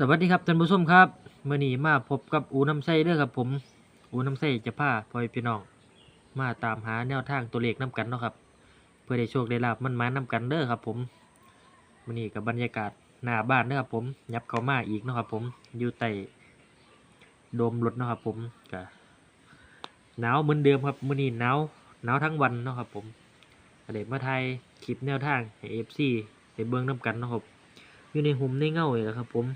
สวัสดีครับท่านผู้ชมครับเมื่อนี้มาพบกับอูน้ำไส้เด้อครับผม อูน้ำไส้จะพาพ่อพี่น้อง มาตามหาแนวทางตัวเลขน้กันเนาะครับ เพื่อได้โชคได้ลาบมันมาน้กันเด้อครับผมมื่อนี้กับบรรยากาศหน้าบ้านเด้อครับผมยับเข้ามาอีกเนาะครับผมอยู่ใต้โดมรถเนาะครับผมก็หนาวเหมือนเดิมครับมื่อนี้หนาวหนาวทั้งวันเนาะครับผมก็เด็มาไทยคลิปแนวทางให้เอฟซีได้เบิ่งน้กันเนาะครับอยู่ในหุมในเงาเลยแหละครับผม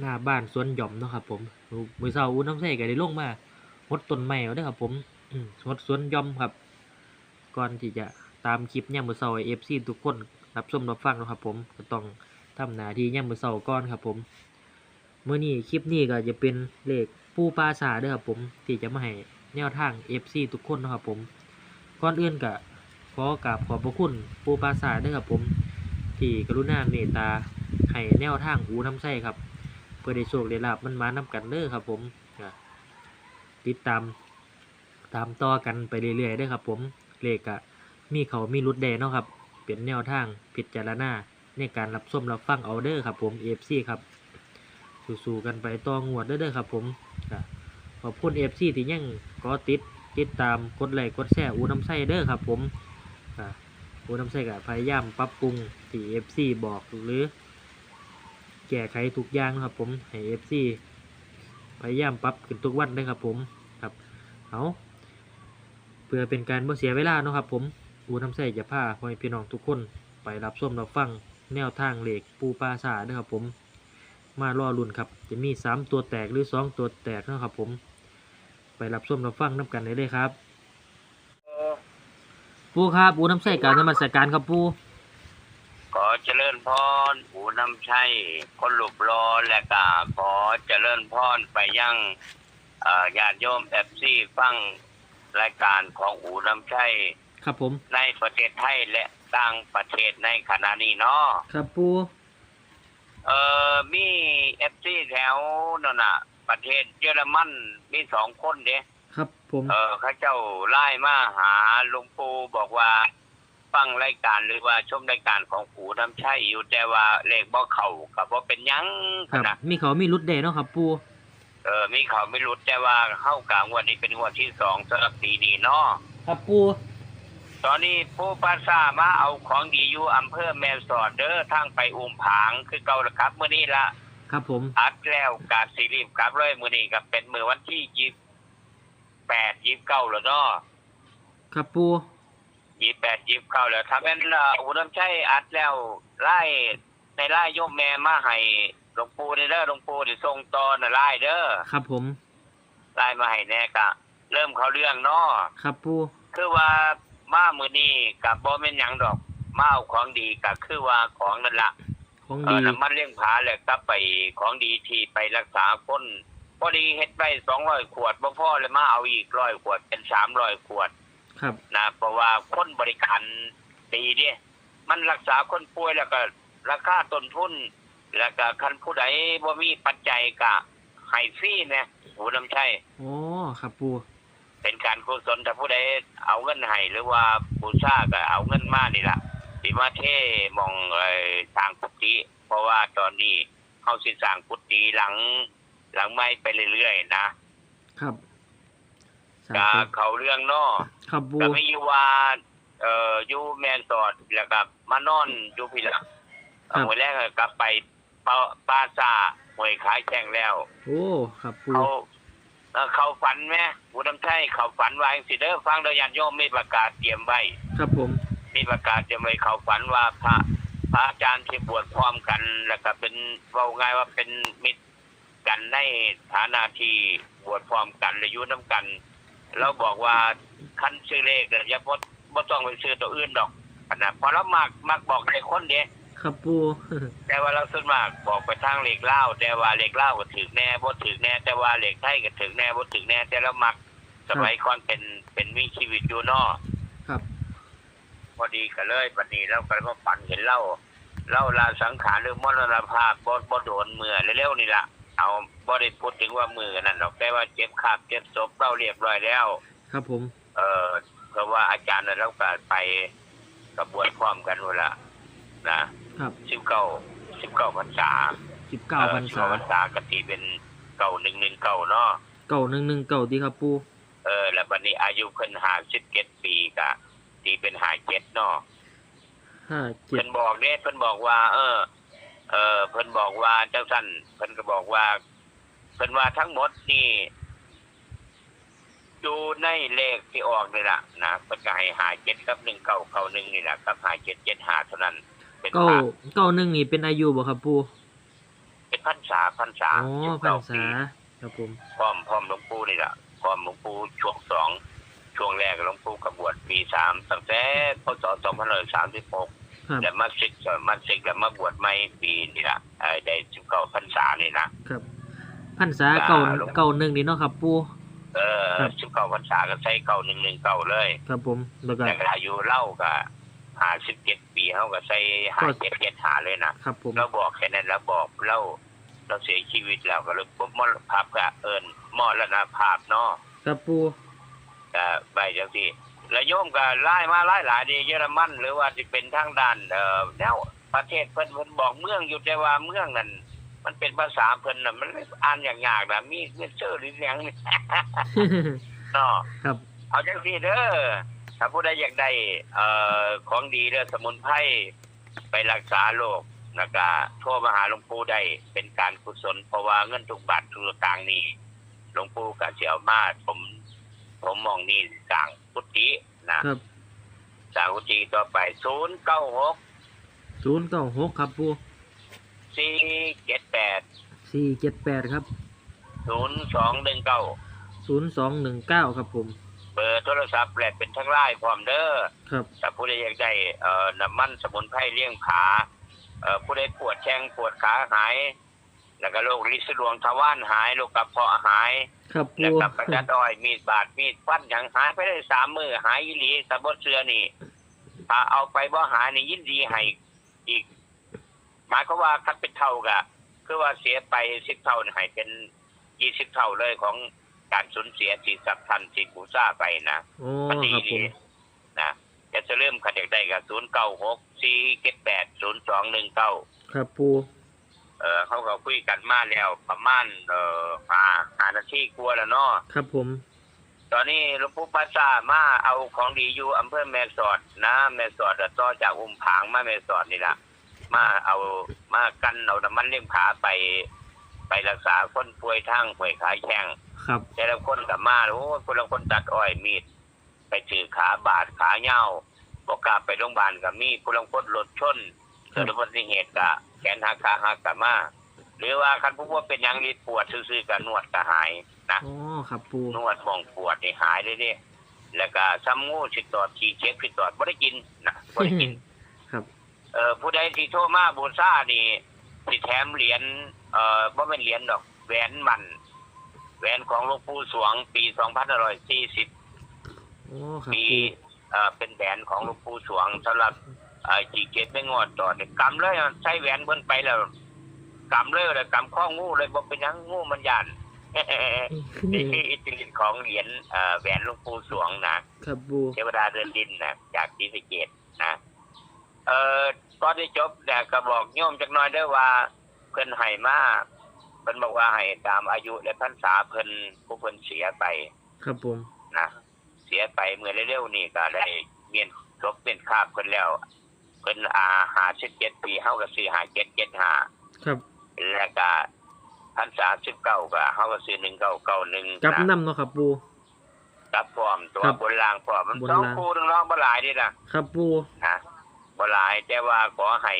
หน้าบ้านสวนหย่อมเนาะครับผมมือเสาอุ้น้ำใส่ก็ได้ลงมาหดต้นไม้เอาเด้อครับผมอืมหดสวนหย่อมครับ ก่อนที่จะตามคลิปย่ามมือเสาเอฟซีทุกคนรับชมรับฟังนะครับผมก็ต้องทำหน้าที่ย่ามมือเสาก่อนครับผมเมื่อนี้คลิปนี้ก็จะเป็นเลขปูปลาสาเด้อครับผมที่จะมาให้แนวทางเอฟซีทุกคนนะครับผมก่อนอื่นก็ขอกราบขอบพระคุณปูปลาสาเด้อครับผม ที่กรุณาเมตตาให้แนวทางอูน้ำใส่ครับ พื่อได้โชคได้ลาบมันมานำกันเด้อครับ ผมติดตามตามต่อกันไปเรื่อยๆเด้ครับ ผมเลขอะมีเขามีรุดแดเนาะครับเป็นแนวทางพิจารณาในการรับส้มรับฟังเอาเด้อครับผม FC ครับสู้ๆกันไปต่องวดเด้อเด้อครับผมอะขอบคุณ FC ที่ยังก็ติดติดตามกดไลค์กดแชร์อูน้ำไส้เด้อครับผมอูน้ำไส้ก็พยายามปรับปรุงที่ FC บอกหรือ แก้ไขทุกอย่างนะครับ ผมให้ FC พยายามปรับขึ้นทุกวันเลยครับ ผมครับเอาเพื่อเป็นการเมื่เสียเวลาเนาะครับ ผมอูน้ำใส่จะพาพ่อมพี่น้องทุกคนไปรับส้มรับฟังแนวทางเหล็กปูปลาสาเด้อครับผมมารอรุ่นครับ จะมี 3 ตัวแตกหรือ 2 ตัวแตกเนาะครับผม ไปรับส้มรับฟังน้ำกันได้เลยครับ ปูครับอูน้ำใส่การนมัสการครับปู ขอเจริญพรหูน้ำชัยคนหลุบรอและกาขอเจริญพรไปยังเอ่อญาติโยมแอฟซีฟังรายการของหูน้ำชัยครับผม ในประเทศไทยและต่างประเทศในขณะนี้เนาะครับปูเอ่อมีเอฟซีแถวนั่นน่ะ ประเทศเยอรมันมีสองคนเด้ครับผม เออเข้าเจ้าไล่มาหาหลวงปู่บอกว่า ฟังรายการหรือว่าชมรายการของปู่น้ำชัยอยู่แต่ว่าเลขบ่เข้ากับบ่เป็นหยังครับ นะมีเขามีรุดแดเนาะครับปูเออมีเขาไม่หลุดแต่ว่าเข้ากลางวันนี้เป็นงวดที่สองสำหรับปีนี้เนาะครับปูตอนนี้ผู้ปราสามาเอาของดีอยู่อำเภอแม่สอดเด้อทางไปอุ้มผางคือเก่าละครับมื้อนี้ละ ครับผม อัดแล้วกาซีรีบกลับเลยมื้อนี้ก็เป็นมื้อวันที่ยี่แปดยี่เก้าแล้วเนาะครับปู ยี่แปดยี่เก้าแล้วถ้าเป็นละอุน้ำชัยอัดแล้วไล่ในไล่โยมแม่มาให้หลวงปู่นี่เด้อหลวงปู่ที่ทรงตอนน่ะไล่เด้อครับผมไล่มาให้แน่กะ เริ่มเขาเรื่องเนาะครับปูคือว่ามามื้อนี้กับบ่แม่นหยังดอกมาเอาของดีก็คือว่าของนั่นละของเอดีอน้ำมันเลี้ยงผาแหละกลับไปของดีที่ไปรักษาคนพอดีเฮ็ดไป200ขวดบ่พอเลยมาเอาอีก100ขวดเป็น300ขวด ครับ นะเพราะว่าคนบริการดีเด้มันรักษาคนป่วยแล้วก็ราคาต้นทุน แล้วก็คันผู้ใดบ่มีปัจจัยก็ให้ฟรีแหนะหูน้ำใช้โอ้ครับปูเป็นการกุศลถ้าผู้ใดเอาเงินให้หรือว่าบูชาก็เอาเงินมานี่ล่ะสิมาเทหมองเอ่อสร้างกุฏิเพราะว่าตอนนี้เฮาสิสร้างกุฏิหลัง หลังไม้ไปเรื่อยๆนะครับ สาก็ธุเขาเรื่องเนาะครับปูก็ไม่อยู่ว่าเอ่ออยู่แมนสอดแล้วก็มานอนอยู่พี่ละเอาหวยแรกก็กลับไปปาปาซาหวยขายแข่งแล้วโอ้ครับปูเขาเอ่อเขาฝันไหมผู้นำไทยเขาฝันว่าจังสิเด้อฟังโดยญาติโยมมีประกาศเตรียมไว้ ครับผม มีประกาศเตรียมไว้เขาฝันว่าพระพระอาจารย์ที่บวชพร้อมกัน แล้วก็เป็นเว่าง่ายว่าเป็นมิตรกันในฐานะที่บวชพร้อมกันและอยู่น้ำกัน เราบอกว่าคันซื้อเลขเนี่ยอย่าบ่บ่ต้องไปซื้อตัวอื่นดอกอันนะเพราะเรามักมักบอกในคนเดียครับปูแต่ว่าเราส่วนมากบอกไปทางเลขเล่าวแต่ว่าเลขเล่าวก็ถึกแน่บ่ถึกแน่ แต่ว่าเลขไทยก็ถึกแน่บ่ถึกแน่ แต่เรามักสมัยก่อนเป็นเป็นมีชีวิตอยู่เนอครับ พอดีก็เลยวันนี้เราก็เลยมาฝันเห็นเล่าเล่าลาสังขารหรือมรณภาพบ่บ่โดนมือเร็วๆนี่ล่ะ เอาบ่ได้พูดถึงว่ามือนั่นหรอกแต่ว่าเจ็บขาบเจ็บศพเราเรียบร้อยแล้ว ครับผม เออเพราะว่าอาจารย์น่ะเราก็ไปกระบวนพร้อมกันหมดละนะครับสิบเก้าสิบเก้าพรรษาสิบเก้าพรรษาพรรษากตีเป็นเก่าหนึ่งหนึ่งเก่าเนาะเก้าหนึ่งหนึ่งเก้าดีครับปูเออ แล้ววันนี้อายุเพิ่นหาสิบเจ็ดปีกะตีเป็นหาเจ็ดเนาะห้าเจ็เพิ่ดนบอกเนี่ยเพิ่นบอกว่า เออเออเพิ่นบอกว่าเจ้าสั้นเพิ่นก็บอกว่าเพิ่นว่าทั้งหมดนี่ดูในเลขที่ออกนี่ล่ะนะเพิ่นก็ให้หาเจ็ดกับหนึ่งเก้าเก้าหนึ่งนี่แหละกับหาเจ็ดเจ็ดหาเท่านั้น เป็นเก้าพระเก้าหนึ่งนี่เป็นอายุบ่ครับปูเป็นพรรษาพรรษาอ๋อสิบพรรเก้าษาปีครับผมพร้อมพร้อมหลวงปู่นี่ล่ะพร้อมหลวงปู่ช่วงสองช่วงแรกหลวงปู่กบวชปีสามตั้งแต่พศสองพันร้อยสามสิบหก ครับ แล้วมาศึกมาศึกแล้วมาบวชใหม่ปีนี่ล่ะเอ่อได้สิบเก้าพรรษานี่นะครับพรรษาเก้าเก้าหนึ่งนี่เนาะครับ ปูเออครับสิบเก้าพรรษาก็ใช้เก้าหนึ่งหนึ่งเก้าเลยครับผมแล้วก็แต่อายุเล่าก็หาสิบเจ็ดปีเขาก็ใช้หาเจ็ดเจ็ดหาเลยนะครับผมเราบอกแค่นั้นแล้วบอกเล่าเราเสียชีวิตแล้วก็เลยผมมรณภาพก็เอิญมรณภาพเนาะครับปู ก็ไปจังที่ แล้วโยมก็ไล่มาไล่หลายดีเยอรมัน หรือว่าจะเป็นทางด้านเอ่อแนวประเทศเพิ่นเพิ่นบอกเมืองอยู่แต่ว่าเมืองนั้นมันเป็นภาษาเพิ่นน่ะมันอ่านอย่างยากนะมีเมเจอร์หรือหยังนี่เนาะครับ เอาจังซี่เด้อถ้าผู้ใดอยากได้เอ่อของดีเด้อสมุนไพรไปรักษาโรคแล้วก็โทรมาหาหลวงปู่ได้เป็นการกุศลเพราะว่าเงินทุกบาททุกสตางค์นี่หลวงปู่ก็สิเอามาผม ผมมองนี่สั่ง พุทธินะครับสั่งพุทธิต่อไปศูนย์เก้าหกศูนย์เก้าหกครับปูสี่เจ็ดแปดสี่เจ็ดแปดครับศูนย์สองหนึ่งเก้าศูนย์สองหนึ่งเก้าครับผม เบอร์โทรศัพท์แหลกเป็นทั้งไลน์พร้อมเด้อครับถ้าผู้ใดอยากได้เอ่อน้ำมันสมุนไพรเลี้ยงขาเอ่อผู้ใดปวดแข้งปวดขาหาย แล้วก็โรคลินสะดวงทวารหายโรคกระเพาะหายครับปูแล้วกับกระจัดอ้อยมีดบาดมีดฟันอย่างหายไปได้สามมือหายอีหลีสะบดเสือนี่ ถ้าเอาไปบ่หายนี่ยินดีให้อีก หมายความว่าคัดเป็นเท่ากะคือว่าเสียไปสิบเท่านี่ให้เป็นยี่สิบเท่าเลยของการสูญเสียที่สับทันที่บูซ่าไปนะโอ้มันดีครับผดีมนะจะจะเริ่มขัดอยากได้กับศูนย์เก้าหกสี่เจ็ดแปดศูนย์สองหนึ่งเก้า ครับปู เออเขาก็คุยกันมาแล้วประมาณเอ่อหาหานาทีกลัวาแล้วเนาะครับผมตอนนี้หลวงปู่ปัสสามาเอาของดีอยู่อำเภอแม่สอดนะแม่สอดอะต่อจากอุ้มผางมาแม่สอดนี่ละมาเอามากันเอาน้ำมันเลี้ยงผาไป ไปรักษาคนป่วยทางป่วยขายแข้ง ครับแต่ละคนกับมาโอ้ยคนละคนตัดอ้อยมีด ไปถือขาบาดขาเหย้าบอกกลับไปโรงพยาบาลกับมีคนละคนรถชนครั เกิบดอุบัติเหตุกะแขนหักขาหักกับมาหรือว่าคันผู้ว่าเป็นหยังรีดปวดซื่อๆกับนวดก็หายนะอ๋อครับปูนวดมองปวดนี่หายเลยเนี่ยแล้วก็ซ้ำงูสิตอดทีเช็คสิตอดบ่ได้กินนะบ่ได้กิน ครับ เอ่อผู้ใดที่โทรมาบูซ่านี่สิแถมเหรียญเอ่อบ่เป็นเหรียญดอกแหวนมันแหวนของหลวงปู่สวงปี2540 โอ้ครับปีปูเอ่อเป็นแหวนของหลวงปู่สวงสำหรับ เอ่อจีเกตไม่งอดต่อนี่กำเลยใช้แหวนเบิ่นไปแล้วกำเลยเลยกำข้องูเลยบ่เป็นหยังงูมันย่านนี่คืออิทธิฤทธิ์ของเหรียญเอ่อแหวนหลวงปู่สวงนะครับปูเทวดาเดินดินนะจากศรีสะเกดนะเอ่อตอนที่จบเนี่ยก็บอกโยมจักหน่อยเด้อว่าเพิ่นให้มาเพิ่นบอกว่าให้ตามอายุและพรรษาเพิ่นผู้เพิ่นเสียไป ครับผมนะเสียไปเมื่อเร็วๆนี่ก็ได้เมียนศพเป็นคาบเพิ่นแล้ว เพิ่นอาหาสิบเจ็ดปีเฮาก็ซื้อหาเจ็ดเจ็ดหาครับแล้วก็พรรษาสิบเก้าก็เฮาก็ซื้อหนึ่งเก้าเก้าหนึ่งกลับนะน้ำเนาะครับปูกับพร้อมตัวครับบนรางพร้อมมันบนสองรางคู่นึงร้องบ่หลายเดิล่ะครับปูนะบ่หลายแต่ว่าขอให้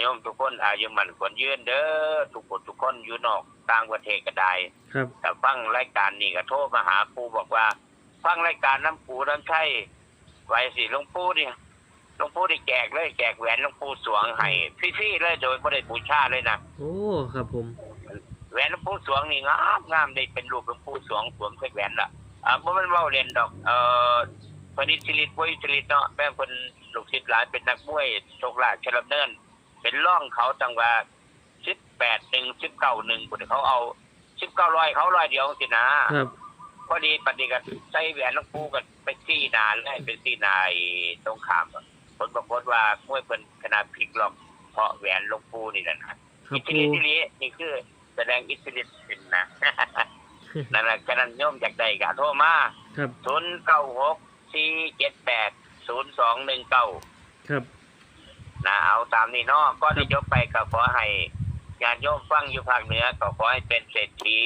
โยมทุกคนอายุมันควรยืนเด้อทุกคนทุกคนอยู่นอกต่างประเทศก็ได้ครับถ้าฟังรายการนี้ก็โทรมาหาปู่บอกว่า ฟังรายการน้ำปู่น้ำใช่ไว้สิหลวงปู่นี่ หลวงปู่ได้แจกเลยแจกแหวนหลวงปู่สวงให้ฟรีๆเลยโดยบ่ได้บูชาเลยนะโอ้ครับผม แหวนหลวงปู่สวงนี่งามงามได้เป็นรูปหลวงปู่สวงสวมใส่แหวนละอ่าบ่แม่นเว้าเล่นดอก เอ่อเพิ่นอิทธิฤทธิ์บ่อิทธิฤทธิ์เนาะแม่นเพิ่นลูกศิษย์หลานเป็นนักมวยโชคลาภเฉลิมเนิน เป็นร่องเขาจังว่า18 1 19 1พุ่นเขาเอา19ร้อยเขาร้อยเดียวสินะครับ พอดีปฏิกัใส่แหวนหลวงปู่กันไปซี่นาเลยเป็นซี่นาไอ้ตรงข้ามอะ ผลปรากฏว่ามวยเพิ่นขนาดพลิกล็อกพเพราะแหวนหลวงปู่นี่แหละนะครับอิทธิปูฤทธิ์ที่นี้นี่คือแสดงอิทธิฤทธิ์เป็นนะนั่นแหละฉะนั้นโยมจากใดก็โทรมาครับศูนย์เก้าหกสี่เจ็ดแปดศูนย์สองหนึ่งเก้าครับนะเอาตามนี้เนาะก็ที่ยกไปก็ขอให้ญาติโยมฟังอยู่ภาคเหนือก็ขอให้เป็นเศรษฐี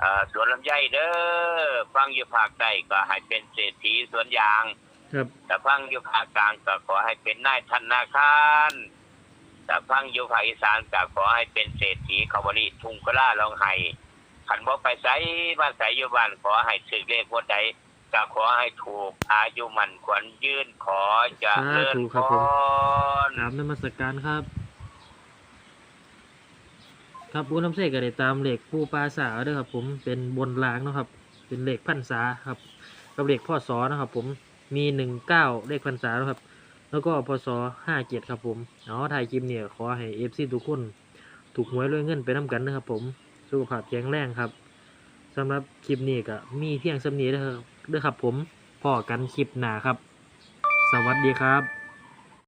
เอ่อสวนลำไยเด้อฟังอยู่ภาคใต้ก็ให้เป็นเศรษฐีสวนยาง ครับแต่ฟังอยู่ภาคกลางก็ขอให้เป็นนายธนาคารแต่ฟังอยู่ภาคอีสานก็ขอให้เป็นเศรษฐีขาวริทุงกล้าลองไห้ขันบ่ไปใส่มาใส่อยู่บ้านขอให้ถือเลขวัดใดก็ขอให้ถูกอายุมันขวัญยืนขอจะเลื่อนพรตามนมัสการครับ ครับปูน้ำเสกก็ได้ตามเหล็กปูปลาสาวด้วยครับ ผมเป็นบนรางเนาะครับ เป็นเหล็กพันษาครับ กับเหล็กพ่อสอนะครับ ผม มีหนึ่งเก้าเลขพันษาครับ แล้วก็พศห้าเจ็ดครับผมเอาถ่ายคลิปเนี่ยขอให้เอฟซีทุกคนถูกหวยรวยเงินไปน้ำกันนะครับผมสุขภาพแข็งแรงครับสำหรับคลิปนี้ก็มีเพียงสำนีเด้อครับเด้อครับผมพอกันคลิปหนาครับ สวัสดีครับ